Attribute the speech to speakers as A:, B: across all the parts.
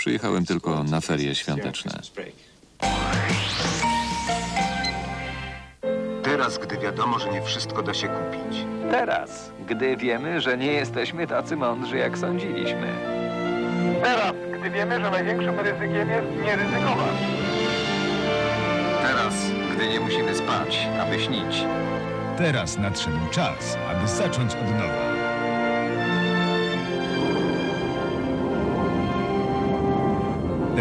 A: Przyjechałem tylko na ferie świąteczne.
B: Teraz, gdy wiadomo, że nie wszystko da się kupić.
C: Teraz, gdy wiemy, że nie jesteśmy tacy mądrzy, jak sądziliśmy.
D: Teraz, gdy wiemy, że największym ryzykiem jest nie ryzykować.
B: Teraz, gdy nie musimy spać, aby śnić.
E: Teraz nadszedł czas, aby zacząć od nowa.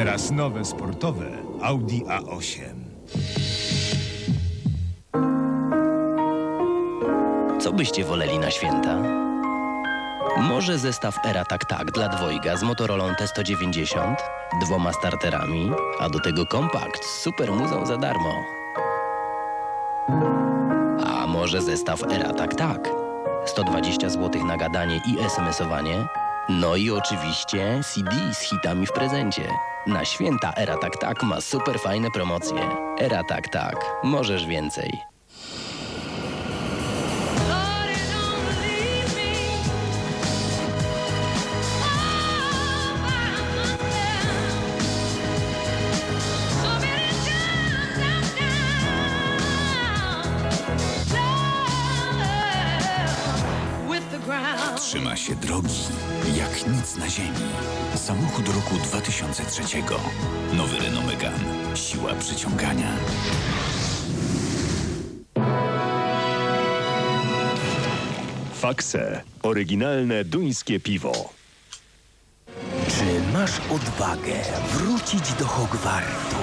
E: Teraz nowe sportowe Audi A8.
F: Co byście woleli na święta? Może zestaw Era Tak Tak dla dwojga z Motorola T190, dwoma starterami, a do tego kompakt z super muzą za darmo. A może zestaw Era Tak Tak? 120 zł na gadanie i SMS-owanie? No i oczywiście CD z hitami w prezencie. Na święta Era Tak Tak ma super fajne promocje. Era Tak Tak. Możesz więcej.
G: Trzyma się drogi jak nic na ziemi. Samochód roku 2003. Nowy Renault Megane. Siła przyciągania.
H: Faxe. Oryginalne duńskie piwo.
I: Czy masz odwagę wrócić do Hogwartu?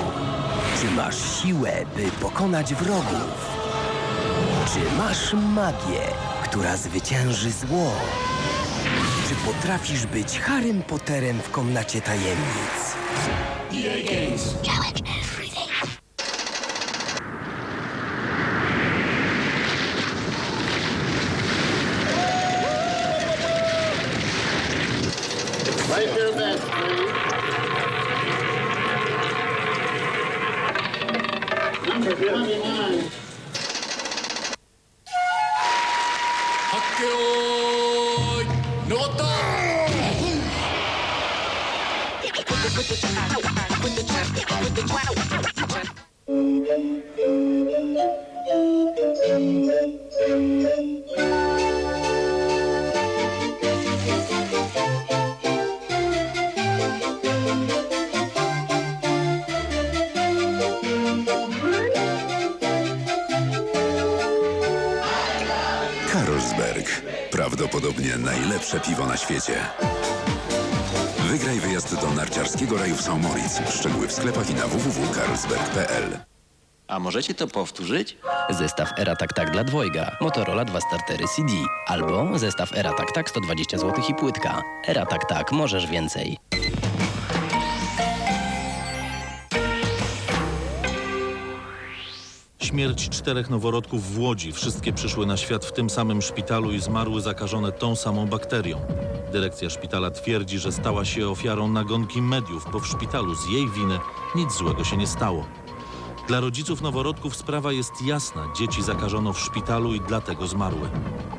I: Czy masz siłę, by pokonać wrogów? Czy masz magię, która zwycięży zło? Czy potrafisz być Harrym Potterem w komnacie tajemnic?
G: 発表のこった Thank you. Prawdopodobnie najlepsze piwo na świecie. Wygraj wyjazd do narciarskiego raju w St. Moritz. Szczegóły w sklepach i na www.carlsberg.pl
J: A możecie to powtórzyć?
F: Zestaw Era Tak Tak dla dwojga, Motorola 2 startery CD. Albo zestaw Era Tak Tak 120 zł i płytka. Era Tak Tak, możesz więcej.
K: Śmierć czterech noworodków w Łodzi. Wszystkie przyszły na świat w tym samym szpitalu i zmarły zakażone tą samą bakterią. Dyrekcja szpitala twierdzi, że stała się ofiarą nagonki mediów, bo w szpitalu z jej winy nic złego się nie stało. Dla rodziców noworodków sprawa jest jasna. Dzieci zakażono w szpitalu i dlatego zmarły.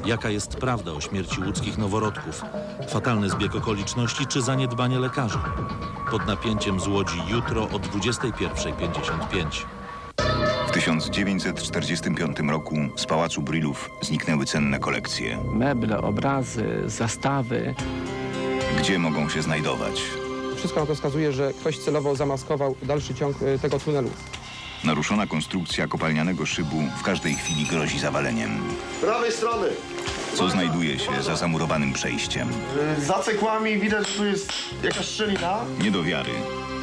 K: Jaka jest prawda o śmierci łódzkich noworodków? Fatalny zbieg okoliczności czy zaniedbanie lekarzy? Pod napięciem z Łodzi jutro o 21.55.
G: W 1945 roku z Pałacu Brillów zniknęły cenne kolekcje.
C: Meble, obrazy, zastawy.
G: Gdzie mogą się znajdować?
D: Wszystko na to wskazuje, że ktoś celowo zamaskował dalszy ciąg y, tego tunelu.
G: Naruszona konstrukcja kopalnianego szybu w każdej chwili grozi zawaleniem.
D: prawej strony.
G: Co znajduje się za zamurowanym przejściem?
D: Za cegłami widać, że tu jest jakaś szczelina.
G: Nie do wiary.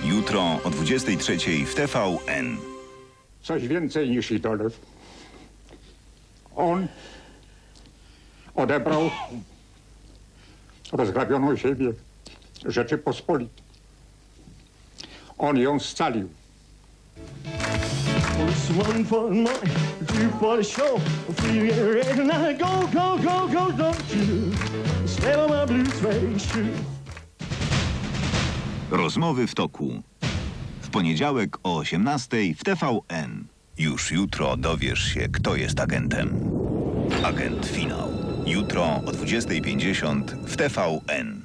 G: Jutro o 23 w TVN.
D: Coś więcej niż idol. On odebrał rozgrabioną ziemię Rzeczypospolitej. On ją scalił.
H: One for the money, two for the show. Three red and I go, go, go, go, don't you? Step on my blue suede shoe.
G: Rozmowy w toku. Poniedziałek o 18 w TVN. Już jutro dowiesz się, kto jest agentem. Agent Finał. Jutro o 20.50 w TVN.